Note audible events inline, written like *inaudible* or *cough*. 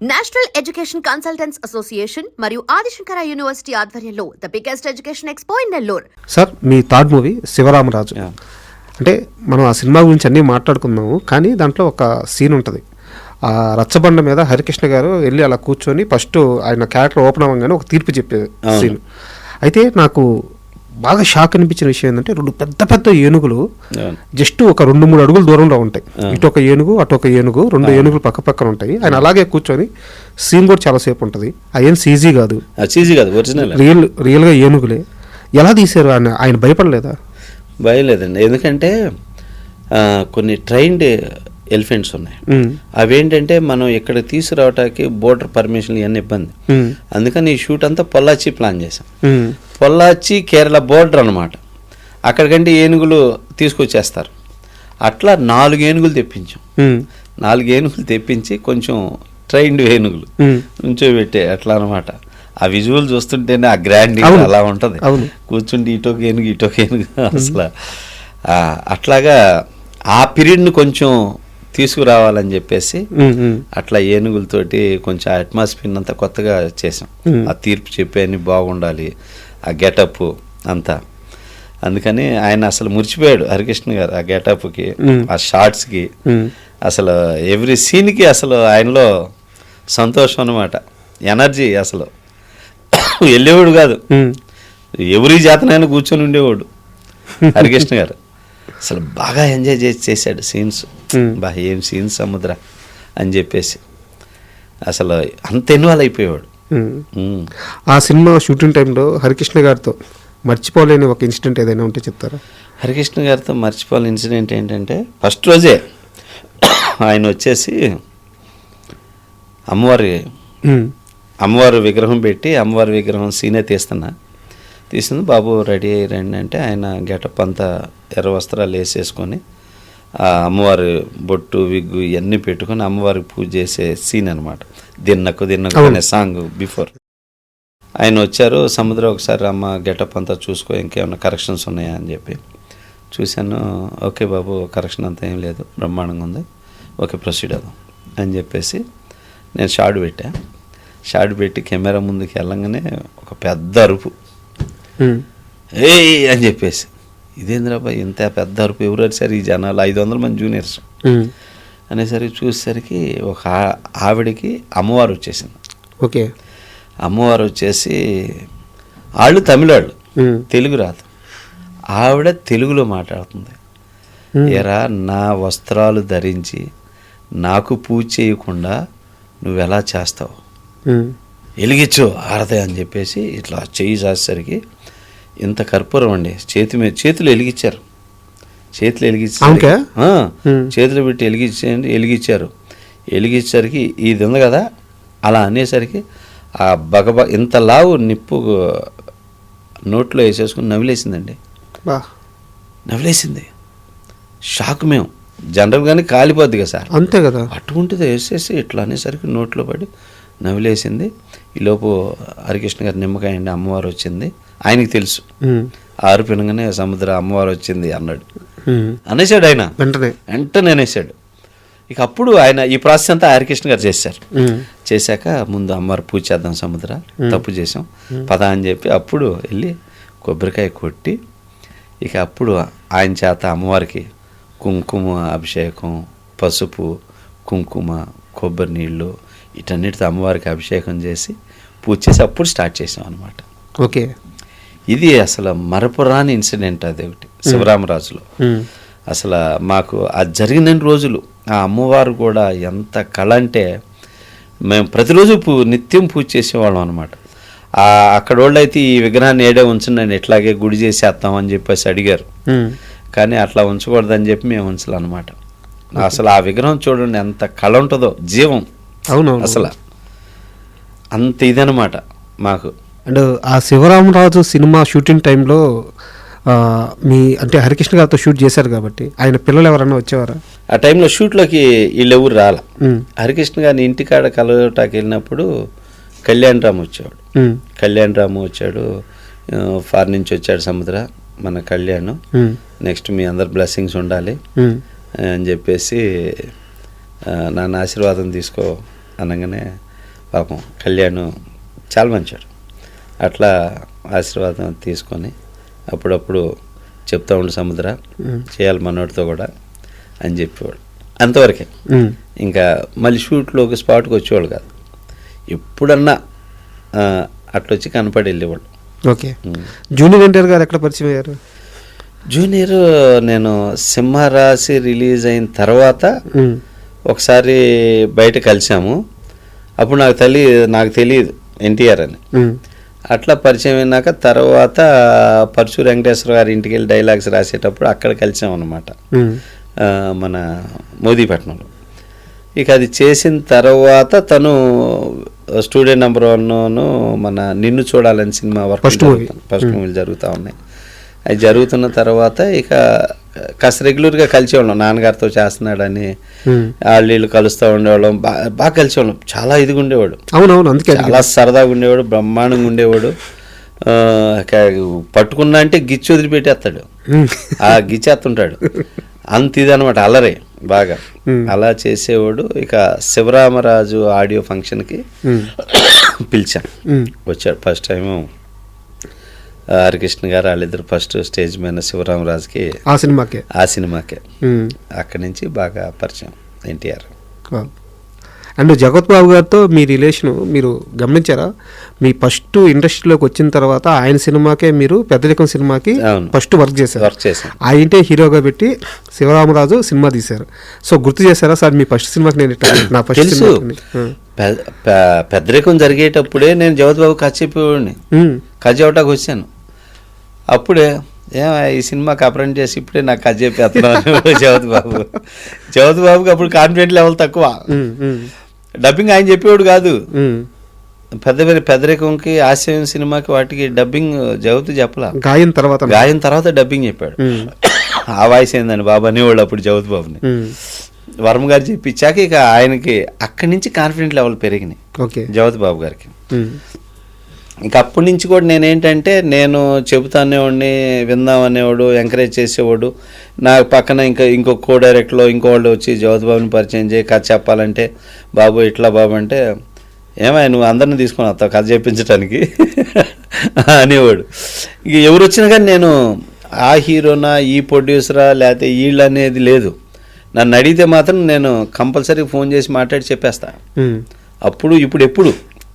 National education consultants association మరియు Adishankara university ఆధ్వర్యంలో the biggest education expo in Nellore sir me third movie Sivaramaraju. అంటే మనం ఆ సినిమా గురించి అన్నీ మాట్లాడుకుందాము కానీ దాంట్లో ఒక సీన్ ఉంటుంది ఆ రచ్చబండ మీద హరికృష్ణ గారు వెళ్ళి అలా కూర్చొని ఫస్ట్ ఆయన క్యారెక్టర్ ఓపెన్ అవ్వగానే ఒక తీర్పు చెప్పే. సీన్ అయితే నాకు బాగా షాక్ అనిపించిన విషయం ఏంటంటే రెండు పెద్ద పెద్ద ఏనుగులు. జస్ట్ ఒక రెండు మూడు అడుగుల దూరంలో ఉంటాయి. ఇటు ఒక ఏనుగు అటు ఒక ఏనుగు రెండు ఏనుగులు పక్క పక్కన ఉంటాయి. ఆయన అలాగే కూర్చొని సీన్ కూడా చాలాసేపు ఉంటుంది. అయ్యేం సీజీ కాదు. అది చీజీ కాదు ఒరిజినల్. రియల్ రియల్గా ఏనుగులే. ఎలా తీశారు ఆయన? ఆయన భయపడలేదా? భయలేదండి. ఎందుకంటే కొన్ని ట్రైన్డ్ ఎలిఫెంట్స్ ఉన్నాయి. అవేంటంటే మనం ఇక్కడ తీసుకురావటానికి బోర్డర్ పర్మిషన్ ఇవన్నీ ఇబ్బంది. అందుకని ఈ షూట్ అంతా పొల్లాచి ప్లాన్ చేసాం పొల్లాచి కేరళ బోర్డర్ అనమాట అక్కడికంటే ఏనుగులు తీసుకొచ్చేస్తారు. అట్లా నాలుగు ఏనుగులు తెప్పించాం. నాలుగు ఏనుగులు తెప్పించి కొంచెం ట్రైన్డ్ ఏనుగులు. నుంచోబెట్టే అట్లా అనమాట ఆ విజువల్ చూస్తుంటేనే ఆ గ్రాండ్ అవును. అలా ఉంటది. కూర్చుంటే ఇటోకి ఏనుగు ఇటోకి ఏనుగు అసలు. అట్లాగా ఆ పీరియడ్ని కొంచెం తీసుకురావాలని చెప్పేసి అట్లా ఏనుగులతోటి కొంచెం అట్మాస్ఫియర్ అంతా కొత్తగా చేసాం. ఆ తీర్పు చెప్పేని బాగుండాలి. ఆ గెటప్ అంతా. అందుకని ఆయన అసలు మురిచిపోయాడు హరికృష్ణ గారు ఆ గెటప్కి. ఆ షార్ట్స్కి అసలు ఎవ్రీ సీన్కి అసలు ఆయనలో సంతోషం అనమాట ఎనర్జీ అసలు. వెళ్ళేవాడు కాదు. ఎవరి జాతనైనా కూర్చొని ఉండేవాడు హరికృష్ణ గారు. అసలు బాగా ఎంజాయ్ చేసి చేశాడు సీన్స్. బా ఏం సీన్స్ సముద్ర అని చెప్పేసి. అసలు అంత ఇన్వాల్వ్ అయిపోయేవాడు. ఆ సినిమా షూటింగ్ టైంలో హరికృష్ణ గారితో మర్చిపోలేని ఒక ఇన్సిడెంట్ ఏదైనా ఉంటే చెప్తారా? హరికృష్ణ గారితో మర్చిపోవాలి ఇన్సిడెంట్ ఏంటంటే ఫస్ట్ రోజే ఆయన వచ్చేసి అమ్మవారి ఉమ్, అమ్మవారి విగ్రహం పెట్టి అమ్మవారి విగ్రహం సీనే తీస్తున్నా. తీసింది బాబు రెడీ అయ్యి రండి అంటే ఆయన గెటప్ అంతా ఎర్ర వస్త్రాలు వేసేసుకొని అమ్మవారి బొట్టు విగ్గు ఇవన్నీ పెట్టుకొని అమ్మవారికి పూజ చేసే సీన్ అనమాట దిన్నకు దిన్నకు. అనే సాంగ్ బిఫోర్ ఆయన వచ్చారు సముద్రం ఒకసారి అమ్మ గెటప్ అంతా చూసుకో ఇంకేమైనా కరెక్షన్స్ ఉన్నాయా అని చెప్పి. చూశాను ఓకే బాబు కరెక్షన్ అంతా ఏం లేదు బ్రహ్మాండంగా ఉంది. ఓకే ప్రొసీడ్ అవుదాం అని చెప్పేసి నేను షార్ట్ పెట్టా. షార్ట్ పెట్టి కెమెరా ముందుకు వెళ్ళంగానే ఒక పెద్ద అరుపు. ఏయ్ అని చెప్పేసి. ఇదేంద్రాబా ఇంత పెద్ద అరుపు ఎవరు అరిసారు ఈ జనాలు ఐదు వందల మంది జూనియర్స్ అనేసరికి చూసేసరికి ఒక ఆవిడకి అమ్మవారు వచ్చేసింది. ఓకే. అమ్మవారు వచ్చేసి వాళ్ళు తమిళాళ్ళు. తెలుగు రాదు. ఆవిడ తెలుగులో మాట్లాడుతుంది. ఎరా నా వస్త్రాలు ధరించి నాకు పూజ చేయకుండా నువ్వెలా చేస్తావు? ఉమ్, వెలిగించు ఆరదే అని చెప్పేసి ఇట్లా చెయ్యి చేసేసరికి ఇంత కర్పూరం అండి. చేతి మీద చేతులు వెలిగించారు. చేతులు వెలిగించి అవునుకా? ఆ, ఉమ్. చేతులు పెట్టి వెలిగించండి వెలిగించారు. వెలిగించేసరికి ఇది ఉంది కదా అలా అనేసరికి ఆ బగబ ఇంత లావు నిప్పు నోట్లో వేసేసుకుని నవిలేసిందండి బా. నవిలేసింది షాక్ మేము. జనరల్గానే కాలిపోద్ది కదా సార్. అంతే కదా. అటువంటిది వేసేసి ఇట్లా అనేసరికి నోట్లో పడి నవిలేసింది ఈలోపు హరికృష్ణ గారి నిమ్మకాయ అండి అమ్మవారు వచ్చింది. ఆయనకి తెలుసు. ఆరు పినగానే సముద్ర అమ్మవారు వచ్చింది అన్నాడు. అనేసాడు ఆయన. వెంటనే. వెంటనే అనేసాడు ఇక అప్పుడు ఆయన ఈ ప్రాసెస్ అంతా హరికృష్ణ గారు చేశారు. చేశాక ముందు అమ్మవారు పూజ చేద్దాం సముద్ర తప్పు చేసాం పద అని చెప్పి అప్పుడు వెళ్ళి కొబ్బరికాయ కొట్టి ఇక అప్పుడు ఆయన చేత అమ్మవారికి కుంకుమ అభిషేకం పసుపు కుంకుమ కొబ్బరి నీళ్ళు వీటన్నిటితో అమ్మవారికి అభిషేకం చేసి పూజ చేసి అప్పుడు స్టార్ట్ చేసాం అనమాట ఓకే. ఇది అసలు మరపురాని ఇన్సిడెంట్ అది ఒకటి శివరామరాజులో. అసలు మాకు ఆ జరిగిన రోజులు ఆ అమ్మవారు కూడా ఎంత కళ అంటే మేము ప్రతిరోజు పూ నిత్యం పూజ చేసేవాళ్ళం అనమాట అక్కడ వాళ్ళు అయితే ఈ విగ్రహాన్ని ఏడే ఉంచండి ఎట్లాగే గుడి చేసేస్తాం అని చెప్పేసి అడిగారు. కానీ అట్లా ఉంచకూడదని చెప్పి మేము ఉంచాలన్నమాట. అసలు ఆ విగ్రహం చూడండి ఎంత కళ ఉంటుందో జీవం. అవునవును. అసలు అంత ఇదనమాట మాకు. అండ్ ఆ శివరామరాజు సినిమా షూటింగ్ టైంలో మీ అంటే హరికృష్ణ గారితో షూట్ చేశారు కాబట్టి ఆయన పిల్లలు ఎవరైనా వచ్చేవారా? ఆ టైంలో షూట్లోకి వీళ్ళెవరు రాల. హరికృష్ణ గారిని ఇంటికాడ కలవటానికి వెళ్ళినప్పుడు కళ్యాణ్ రామ్ వచ్చేవాడు. కళ్యాణ్ రాము వచ్చాడు ఫార్ నుంచి వచ్చాడు సముద్ర మన కళ్యాణ్. నెక్స్ట్ మీ అందరు బ్లెస్సింగ్స్ ఉండాలి అని చెప్పేసి నాన్న ఆశీర్వాదం తీసుకో అనగానే పాపం కళ్యాణ్ చాలా మంచివాడు అట్లా ఆశీర్వాదం తీసుకొని అప్పుడప్పుడు చెప్తా ఉండు సముద్ర చేయాలి మనోడితో కూడా అని చెప్పేవాడు. అంతవరకే. ఇంకా మళ్ళీ షూట్లోకి స్పాట్కి వచ్చేవాళ్ళు కాదు. ఎప్పుడన్నా ఆ, అట్లా వచ్చి కనపడి వెళ్ళేవాళ్ళు ఓకే. జూనియర్ ఎన్టీఆర్ గారు ఎక్కడ పరిచయం అయ్యారు? జూనియర్ నేను సింహరాశి రిలీజ్ అయిన తర్వాత. ఒకసారి బయట కలిసాము అప్పుడు నాకు తల్లి నాకు తెలియదు ఎన్టీఆర్ అని. అట్లా పరిచయం అయినాక తర్వాత పరశు వెంకటేశ్వర గారి ఇంటికి వెళ్ళి డైలాగ్స్ రాసేటప్పుడు అక్కడ కలిసాం అనమాట. మన మోదీపట్నంలో. ఇక అది చేసిన తర్వాత తను స్టూడెంట్ నెంబర్ వన్ మన నిన్ను చూడాలని సినిమా వర్క్. ఫస్ట్ మూవీలు జరుగుతూ ఉన్నాయి. అది జరుగుతున్న తర్వాత ఇక కాస్త రెగ్యులర్గా కలిసేవాళ్ళం నాన్నగారితో చేస్తున్నాడని. వాళ్ళు వీళ్ళు కలుస్తూ ఉండేవాళ్ళం బాగా బాగా కలిసేవాళ్ళం చాలా ఇదిగా ఉండేవాడు అవునవును అందుకే. చాలా సరదాగా ఉండేవాడు బ్రహ్మాండంగా ఉండేవాడు పట్టుకున్నా అంటే గిచ్చి వదిలిపెట్టేస్తాడు. ఆ గిచ్చేస్తుంటాడు అంత ఇదనమాట అల్లరే బాగా Hmm. అలా చేసేవాడు ఇక శివరామరాజు ఆడియో ఫంక్షన్కి. పిలిచాను. వచ్చాడు ఫస్ట్ టైం హరికృష్ణ గారు వాళ్ళిద్దరు ఫస్ట్ స్టేజ్ మీద శివరామరాజుకి ఆ సినిమాకే? ఆ సినిమాకే. అక్కడి నుంచి బాగా పరిచయం ఎన్టీఆర్. అండ్ జగత్ బాబు గారితో మీ రిలేషన్ మీరు గమనించారా? మీ ఫస్ట్ ఇండస్ట్రీలోకి వచ్చిన తర్వాత ఆయన సినిమాకే మీరు పెద్దరికం సినిమాకి. ఫస్ట్ వర్క్ చేశారు. వర్క్ చేశాను ఆయనటే హీరోగా పెట్టి శివరామరాజు సినిమా తీశారు. సో గుర్తు చేశారా సార్ మీ ఫస్ట్ సినిమాకి నేను నా ఫస్ట్ పెద్దరికం జరిగేటప్పుడే నేను జగత్ బాబు కథ చెప్పేవాడిని వచ్చాను. అప్పుడే ఏం ఈ సినిమాకి అప్రెంట్ చేసి ఇప్పుడే నాకు కథ చెప్పేస్తున్నాను *laughs* జగత్ బాబు జగత్ బాబుకి అప్పుడు కాన్ఫిడెంట్ లెవెల్ తక్కువ. డబ్బింగ్ ఆయన చెప్పేవాడు కాదు. పెద్ద పెద్ద పెద్దరికంకి ఆశయం సినిమాకి వాటికి డబ్బింగ్ జగత్ చెప్పలా గాయం తర్వాత గాయం తర్వాత డబ్బింగ్ చెప్పాడు. ఆ వాయిస్ ఏందని బాబు అనేవాళ్ళు అప్పుడు జగత్ బాబుని. వర్మ గారు చెప్పించాక ఇక ఆయనకి అక్కడి నుంచి కాన్ఫిడెంట్ లెవెల్ పెరిగినాయి ఓకే జగత్ బాబు గారికి. ఇంక అప్పటి నుంచి కూడా నేనేంటంటే నేను చెబుతానేవాడిని విందామనేవాడు ఎంకరేజ్ చేసేవాడు. నా పక్కన ఇంకా ఇంకో కో డైరెక్ట్లో ఇంకో వాళ్ళు వచ్చి జ్యోతిబాబుని పరిచయం చేయి కథ చెప్పాలంటే బాబు ఇట్లా బాబు అంటే ఏమై నువ్వు అందరిని తీసుకొని వస్తావు కథ చెప్పించడానికి *laughs* అనేవాడు. ఇక ఎవరు వచ్చినా కానీ నేను ఆ హీరోనా ఈ ప్రొడ్యూసరా లేకపోతే వీళ్ళు అనేది లేదు. నన్ను అడిగితే మాత్రం నేను కంపల్సరీ ఫోన్ చేసి మాట్లాడి చెప్పేస్తా. అప్పుడు ఇప్పుడు ఎప్పుడు?